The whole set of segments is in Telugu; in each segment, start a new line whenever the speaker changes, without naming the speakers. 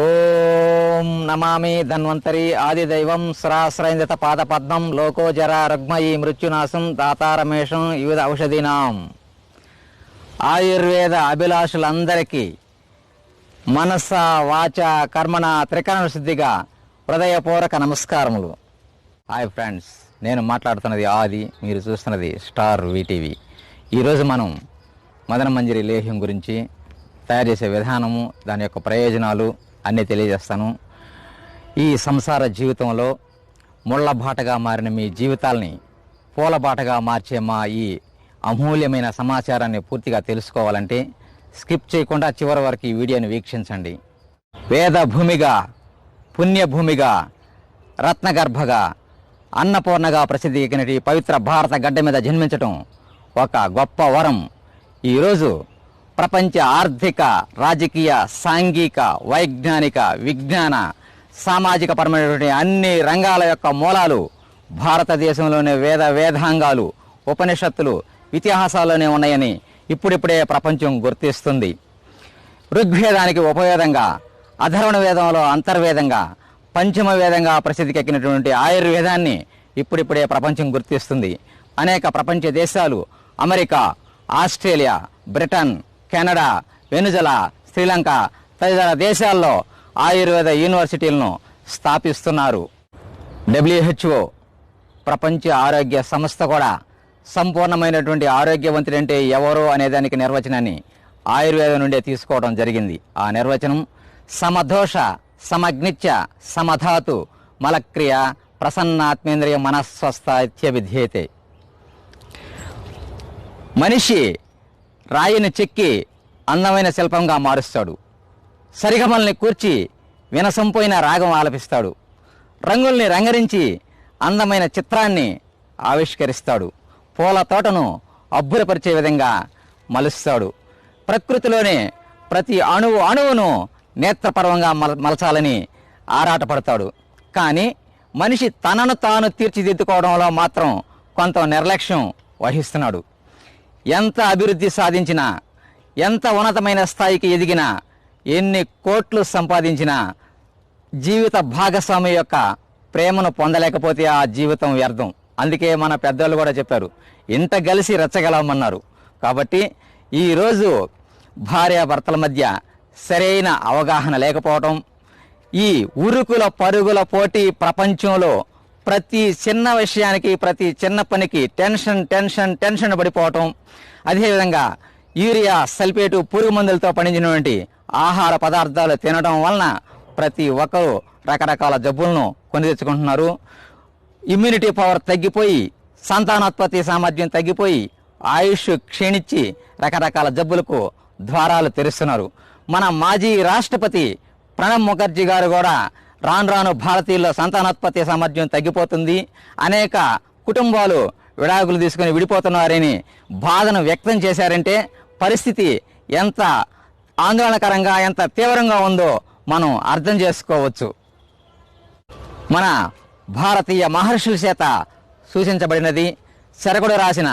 ఓం నమామి ధన్వంతరి ఆదిదైవం సురాశ్రయిందిత పాదపద్మం లోకోజర రుగ్మయి మృత్యునాశం దాతారమేషం వివిధ ఔషధీనాం. ఆయుర్వేద అభిలాషులందరికీ మనస వాచ కర్మణ త్రికరణ శుద్ధిగా హృదయపూర్వక నమస్కారములు. హాయ్ ఫ్రెండ్స్ నేను మాట్లాడుతున్నది ఆది మీరు చూస్తున్నది స్టార్ వీటీవీ. ఈరోజు మనం మదన మంజరి లేహ్యం గురించి తయారు చేసే విధానము దాని యొక్క ప్రయోజనాలు అన్నీ తెలియజేస్తాను. ఈ సంసార జీవితంలో ముళ్ళ బాటగా మారిన మీ జీవితాల్ని పూల బాటగా మార్చే మా ఈ అమూల్యమైన సమాచారాన్ని పూర్తిగా తెలుసుకోవాలంటే స్కిప్ చేయకుండా చివరి వరకు ఈ వీడియోని వీక్షించండి. వేద భూమిగా పుణ్యభూమిగా రత్నగర్భగా అన్నపూర్ణగా ప్రసిద్ధి ఎక్కినటి పవిత్ర భారత గడ్డ మీద జన్మించటం ఒక గొప్ప వరం. ఈరోజు ప్రపంచ ఆర్థిక రాజకీయ సాంఘిక వైజ్ఞానిక విజ్ఞాన సామాజిక పరమైనటువంటి అన్ని రంగాల యొక్క మూలాలు భారతదేశంలోని వేద వేదాంగాలు ఉపనిషత్తులు ఇతిహాసాల్లోనే ఉన్నాయని ఇప్పుడిప్పుడే ప్రపంచం గుర్తిస్తుంది. ఋగ్వేదానికి ఉపవేదంగా అధర్వణ వేదంలో అంతర్వేదంగా పంచమ వేదంగా ప్రసిద్ధికెక్కినటువంటి ఆయుర్వేదాన్ని ఇప్పుడిప్పుడే ప్రపంచం గుర్తిస్తుంది. అనేక ప్రపంచ దేశాలు America Australia Britain Canada Venezuela Sri Lanka తదితర దేశాల్లో ఆయుర్వేద యూనివర్సిటీలను స్థాపిస్తున్నారు. డబ్ల్యూహెచ్ఓ ప్రపంచ ఆరోగ్య సంస్థ కూడా సంపూర్ణమైనటువంటి ఆరోగ్యవంతుడంటే ఎవరు అనేదానికి నిర్వచనాన్ని ఆయుర్వేదం నుండే తీసుకోవడం జరిగింది. ఆ నిర్వచనం సమదోష సమగ్నిత్య సమధాతు మలక్రియ ప్రసన్నాత్మేంద్రియ మనస్వస్థ ఇత్యభిధ్యేతే మనిషి రాయిని చెక్కి అందమైన శిల్పంగా మారుస్తాడు. సరిగమల్ని కూర్చి వినసంపోయిన రాగం ఆలపిస్తాడు. రంగుల్ని రంగరించి అందమైన చిత్రాన్ని ఆవిష్కరిస్తాడు. పూల తోటను అబ్బురపరిచే విధంగా మలుస్తాడు. ప్రకృతిలోనే ప్రతి అణువు అణువును నేత్రపర్వంగా మల మలచాలని ఆరాటపడతాడు. కానీ మనిషి తనను తాను తీర్చిదిద్దుకోవడంలో మాత్రం కొంత నిర్లక్ష్యం వహిస్తున్నాడు. ఎంత అభివృద్ధి సాధించినా ఎంత ఉన్నతమైన స్థాయికి ఎదిగినా ఎన్ని కోట్లు సంపాదించినా జీవిత భాగస్వామి యొక్క ప్రేమను పొందలేకపోతే ఆ జీవితం వ్యర్థం. అందుకే మన పెద్దలు కూడా చెప్పారు ఇంత కలిసి రెచ్చగలమన్నారు. కాబట్టి ఈరోజు భార్యాభర్తల మధ్య సరైన అవగాహన లేకపోవటం ఈ ఉరుకుల పరుగుల పోటీ ప్రపంచంలో ప్రతి చిన్న విషయానికి ప్రతి చిన్న పనికి టెన్షన్ టెన్షన్ టెన్షన్ పడిపోవటం. అదేవిధంగా యూరియా సల్ఫేటు పురుగు మందులతో పండించినటువంటి ఆహార పదార్థాలు తినడం వలన ప్రతి ఒక్కరూ రకరకాల జబ్బులను కొని తెచ్చుకుంటున్నారు. ఇమ్యూనిటీ పవర్ తగ్గిపోయి సంతానోత్పత్తి సామర్థ్యం తగ్గిపోయి ఆయుష్ క్షీణించి రకరకాల జబ్బులకు ద్వారాలు తెరుస్తున్నారు. మన మాజీ రాష్ట్రపతి ప్రణబ్ ముఖర్జీ గారు కూడా రాను రాను భారతీయుల సంతానోత్పత్తి సామర్థ్యం తగ్గిపోతుంది. అనేక కుటుంబాలు విడాకులు తీసుకుని విడిపోతున్నారని బాధను వ్యక్తం చేశారంటే పరిస్థితి ఎంత ఆందోళనకరంగా ఎంత తీవ్రంగా ఉందో మనం అర్థం చేసుకోవచ్చు. మన భారతీయ మహర్షుల చేత సూచించబడినది శరకుడు రాసిన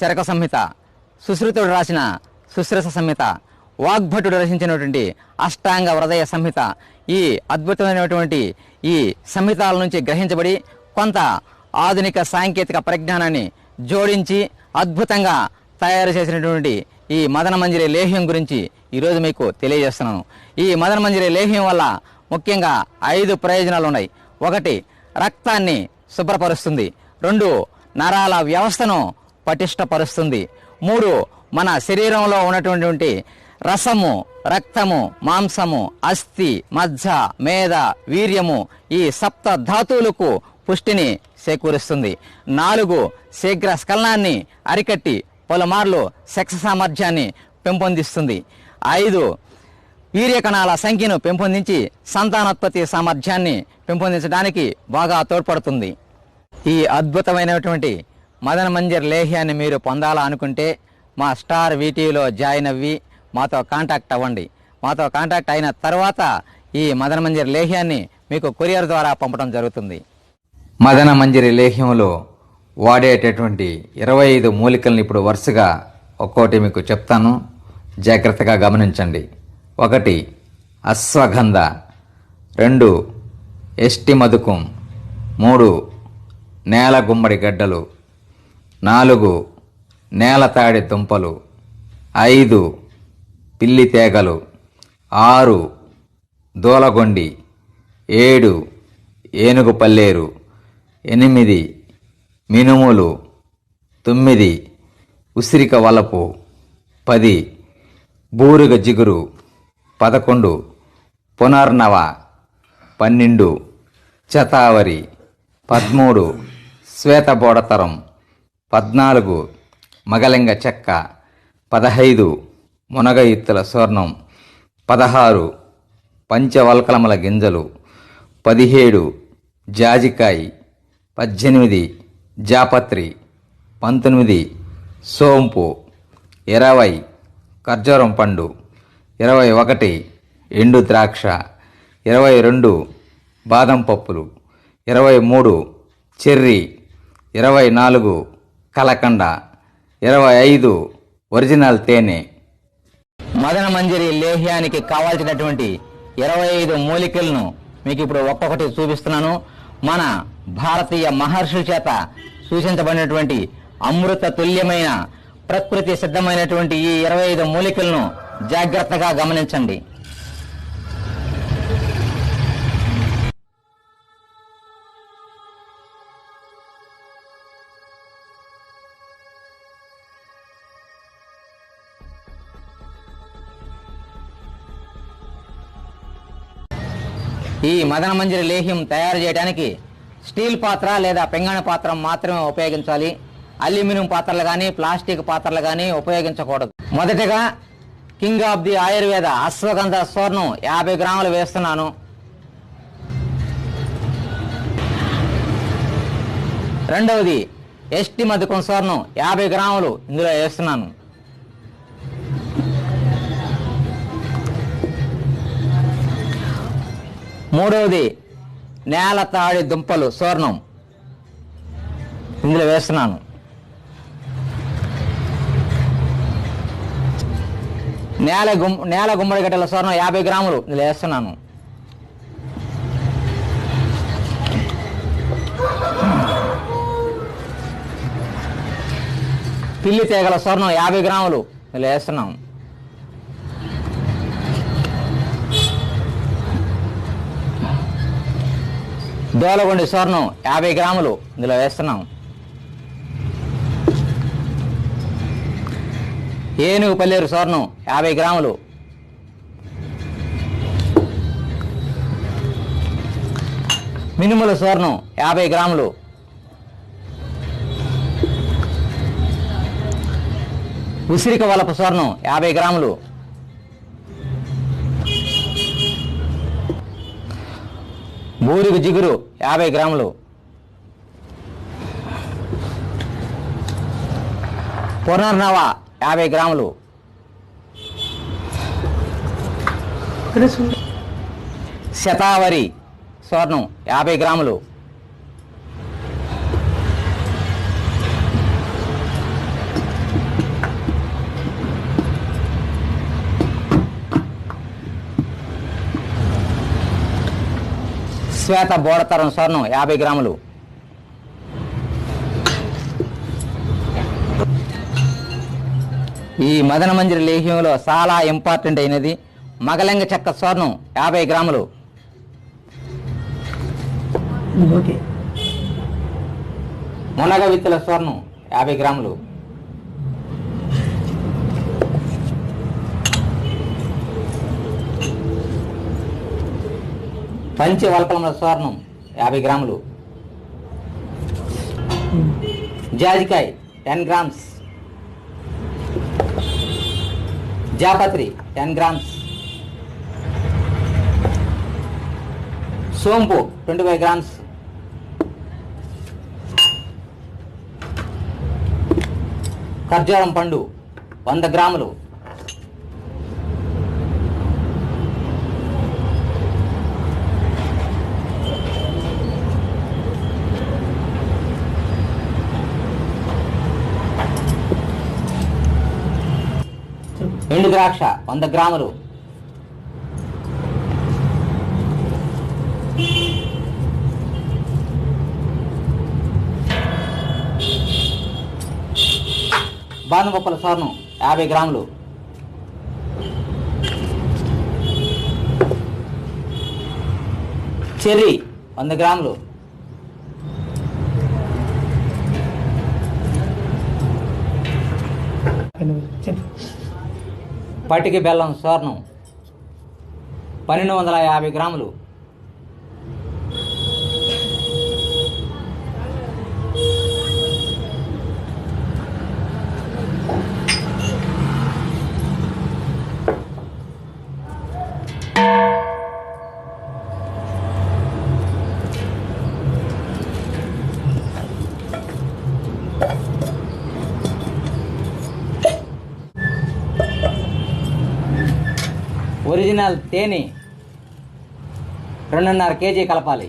శరక సంహిత సుశ్రుతుడు రాసిన సుశ్రస సంహిత వాగ్భటుడు రచించినటువంటి అష్టాంగ హృదయ సంహిత. ఈ అద్భుతమైనటువంటి ఈ సంహితాల నుంచి గ్రహించబడి కొంత ఆధునిక సాంకేతిక పరిజ్ఞానాన్ని జోడించి అద్భుతంగా తయారు చేసినటువంటి ఈ మదన మంజరి లేహ్యం గురించి ఈరోజు మీకు తెలియజేస్తున్నాను. ఈ మదన మంజరి లేహ్యం వల్ల ముఖ్యంగా ఐదు ప్రయోజనాలు ఉన్నాయి. ఒకటి రక్తాన్ని శుభ్రపరుస్తుంది. రెండు నరాల వ్యవస్థను పటిష్టపరుస్తుంది. మూడు మన శరీరంలో ఉన్నటువంటి రసము రక్తము మాంసము అస్థి మజ్జ మేధ వీర్యము ఈ సప్త ధాతువులకు పుష్టిని చేకూరుస్తుంది. నాలుగు శీఘ్ర స్ఖలనాన్ని అరికట్టి పలుమార్లు శక్స సామర్థ్యాన్ని పెంపొందిస్తుంది. ఐదు వీర్యకణాల సంఖ్యను పెంపొందించి సంతానోత్పత్తి సామర్థ్యాన్ని పెంపొందించడానికి బాగా తోడ్పడుతుంది. ఈ అద్భుతమైనటువంటి మదన మంజర్ లేహ్యాన్ని మీరు పొందాలా అనుకుంటే మా స్టార్ వీటీలో జాయిన్ అవ్వి మాతో కాంటాక్ట్ అవ్వండి. మాతో కాంటాక్ట్ అయిన తర్వాత ఈ మదన మంజరి లేహ్యాన్ని మీకు కొరియర్ ద్వారా పంపడం జరుగుతుంది. మదన మంజరి లేహ్యంలో వాడేటటువంటి ఇరవై ఐదు మూలికలను ఇప్పుడు వరుసగా ఒక్కోటి మీకు చెప్తాను. జాగ్రత్తగా గమనించండి. ఒకటి అశ్వగంధ.
రెండు ఎస్టి మధుకం. మూడు నేల గుమ్మడి గడ్డలు. నాలుగు నేల తాడి దుంపలు. ఐదు పిల్లి తేగలు. ఆరు దూలగొండి. ఏడు ఏనుగు పల్లేరు ఎనిమిది మినుములు. తొమ్మిది ఉసిరిక వలపు పది బూరుగ జిగురు. పదకొండు పునర్నవ. పన్నెండు చతావరి. పదమూడు శ్వేతబోడతరం. పద్నాలుగు మగలింగ చెక్క. పదహైదు మునగ ఇత్తుల స్వర్ణం. పదహారు పంచవల్కలమల గింజలు. పదిహేడు జాజికాయి. పద్దెనిమిది జాపత్రి. పంతొమ్మిది సోంపు. ఇరవై ఖర్జూరం పండు. ఇరవై ఒకటి ఎండు ద్రాక్ష. ఇరవై రెండు బాదం పప్పులు. ఇరవై మూడు చెర్రీ. ఇరవై నాలుగు కలకండ. ఇరవై ఐదు ఒరిజినల్ తేనె.
మదన మంజరి లేహ్యానికి కావాల్సినటువంటి ఇరవై ఐదు మూలికలను మీకు ఇప్పుడు ఒక్కొక్కటి చూపిస్తున్నాను. మన భారతీయ మహర్షుల చేత సూచించబడినటువంటి అమృత తుల్యమైన ప్రకృతి సిద్ధమైనటువంటి ఈ ఇరవై ఐదు మూలికలను జాగ్రత్తగా గమనించండి. ఈ మదన మంజరి లేహ్యం తయారు చేయడానికి స్టీల్ పాత్ర లేదా పెంగణ పాత్ర మాత్రమే ఉపయోగించాలి. అల్యూమినియం పాత్రలు కానీ ప్లాస్టిక్ పాత్రలు కానీ ఉపయోగించకూడదు. మొదటగా king of the Ayurveda ashwagandha స్వర్ణం యాభై గ్రాములు వేస్తున్నాను. రెండవది ఎస్టి మధుకం స్వర్ణం యాభై గ్రాములు ఇందులో వేస్తున్నాను. మూడవది నేల తాడి దుంపలు స్వర్ణం. ఇందులో వేస్తున్నాను. నేల గుమ్ నేల గుమ్మడి గడ్డల స్వర్ణం యాభై గ్రాములు. ఇందులో వేస్తున్నాను. పిల్లి తీగల స్వర్ణం యాభై గ్రాములు. ఇందులో వేస్తున్నాము దోలగొండి స్వర్ణం యాభై గ్రాములు ఇందులో వేస్తున్నాం. ఏనుగు పల్లేరు స్వర్ణం యాభై గ్రాములు. మినుముల స్వర్ణం యాభై గ్రాములు. ఉసిరిక వలప స్వర్ణం యాభై గ్రాములు. బూరిగు జిగురు యాభై గ్రాములు. పునర్నవ యాభై గ్రాములు. శతావరి స్వర్ణం యాభై గ్రాములు. శ్వేత బోడతరం స్వర్ణం యాభై గ్రాములు. ఈ మదన మంజరి లేహ్యంలో చాలా ఇంపార్టెంట్ అయినది మగలింగ చెక్క స్వర్ణం యాభై గ్రాములు. మునగ విత్తుల స్వర్ణం యాభై గ్రాములు. పంచి వల్కలముల స్వర్ణం యాభై గ్రాములు. జాజికాయ టెన్ గ్రామ్స్. జాపత్రి టెన్ గ్రామ్స్. సోంపు ట్వంటీ ఫైవ్ గ్రామ్స్. ఖర్జూరం పండు వంద గ్రాములు ఎండు ద్రాక్ష వంద గ్రాములు. బాదం స్వర్ణం యాభై గ్రాములు. చెర్రీ వంద గ్రాములు. చెప్పు పటికి బెల్లం స్వర్ణం పన్నెండు వందల యాభై గ్రాములు. తేనె రెండున్నర కేజీ కలపాలి.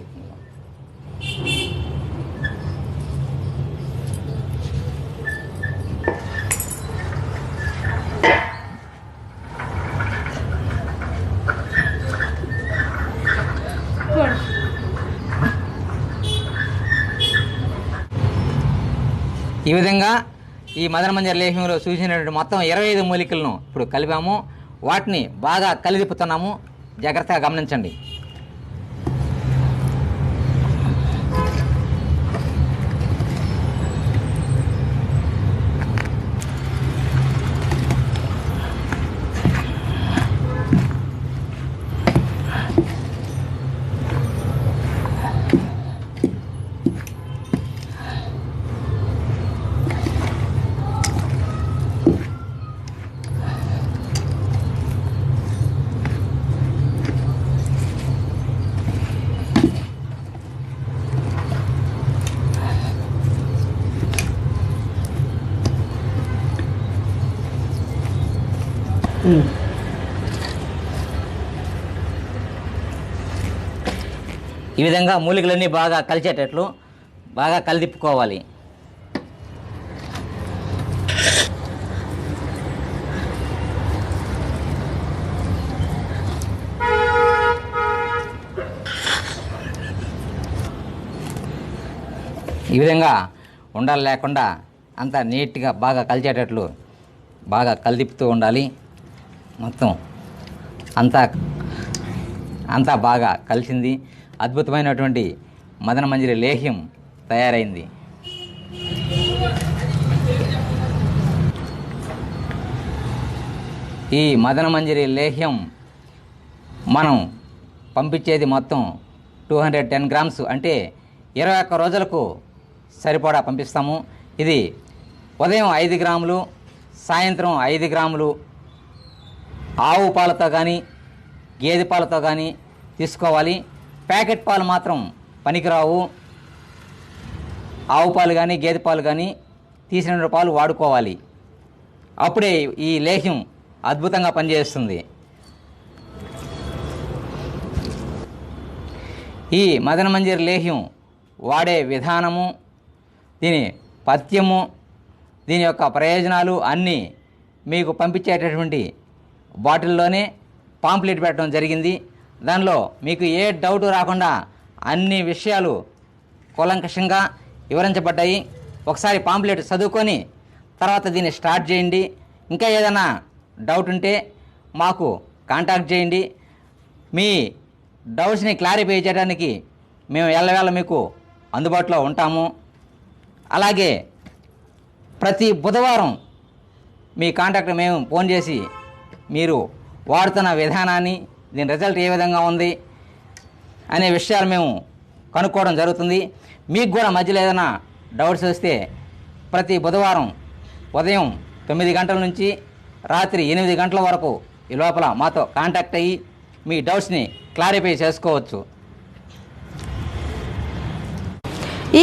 ఈ విధంగా ఈ మదన మంజర్ లేహ్యంలో సూచించినటువంటి మొత్తం ఇరవై ఐదు మూలికలను ఇప్పుడు కలిపాము. వాటిని బాగా కలిదిపుతున్నాము. జాగ్రత్తగా గమనించండి. ఈ విధంగా మూలికలన్నీ బాగా కలిసేటట్లు బాగా కలిదిప్పుకోవాలి. ఈ విధంగా ఉండాలి లేకుండా అంతా నీట్గా బాగా కలిసేటట్లు బాగా కలిదిప్పుతూ ఉండాలి. మొత్తం అంతా అంతా బాగా కలిసింది. అద్భుతమైనటువంటి మదన మంజరి లేహ్యం తయారైంది. ఈ మదన మంజరి లేహ్యం మనం పంపించేది మొత్తం టూ హండ్రెడ్ టెన్ గ్రామ్స్ అంటే ఇరవై ఒక్క రోజులకు సరిపడా పంపిస్తాము. ఇది ఉదయం ఐదు గ్రాములు సాయంత్రం ఐదు గ్రాములు ఆవు పాలతో కానీ గేదె పాలతో కానీ తీసుకోవాలి. ప్యాకెట్ పాలు మాత్రం పనికిరావు. ఆవు పాలు కానీ గేదె పాలు కానీ తీసిన పాలు వాడుకోవాలి. అప్పుడే ఈ లేహ్యం అద్భుతంగా పనిచేస్తుంది. ఈ మదన మంజరి లేహ్యం వాడే విధానము దీని పథ్యము దీని యొక్క ప్రయోజనాలు అన్నీ మీకు పంపించేటటువంటి బాటిల్లోనే పాంప్లెట్ పెట్టడం జరిగింది. దానిలో మీకు ఏ డౌట్ రాకుండా అన్ని విషయాలు కూలంకషంగా వివరించబడ్డాయి. ఒకసారి పాంప్లెట్ చదువుకొని తర్వాత దీన్ని స్టార్ట్ చేయండి. ఇంకా ఏదైనా డౌట్ ఉంటే మాకు కాంటాక్ట్ చేయండి. మీ డౌట్స్ని క్లారిఫై చేయడానికి మేము ఎల్లవేళ మీకు అందుబాటులో ఉంటాము. అలాగే ప్రతి బుధవారం మీ కాంటాక్ట్ మేము ఫోన్ చేసి మీరు వాడుతున్న విధానాన్ని దీని రిజల్ట్ ఏ విధంగా ఉంది అనే విషయాలు మేము కనుక్కోవడం జరుగుతుంది. మీకు కూడా మధ్యలో ఏదైనా డౌట్స్ వస్తే ప్రతి బుధవారం ఉదయం తొమ్మిది గంటల నుంచి రాత్రి ఎనిమిది గంటల వరకు ఈ లోపల మాతో కాంటాక్ట్ అయ్యి మీ డౌట్స్ని క్లారిఫై చేసుకోవచ్చు.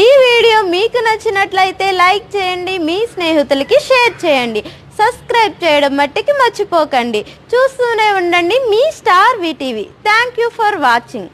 ఈ వీడియో మీకు నచ్చినట్లయితే లైక్ చేయండి మీ స్నేహితులకి షేర్ చేయండి. సబ్స్క్రైబ్ చేయడం మట్టికి మర్చిపోకండి. చూస్తూనే ఉండండి మీ star VTV. Thank you for watching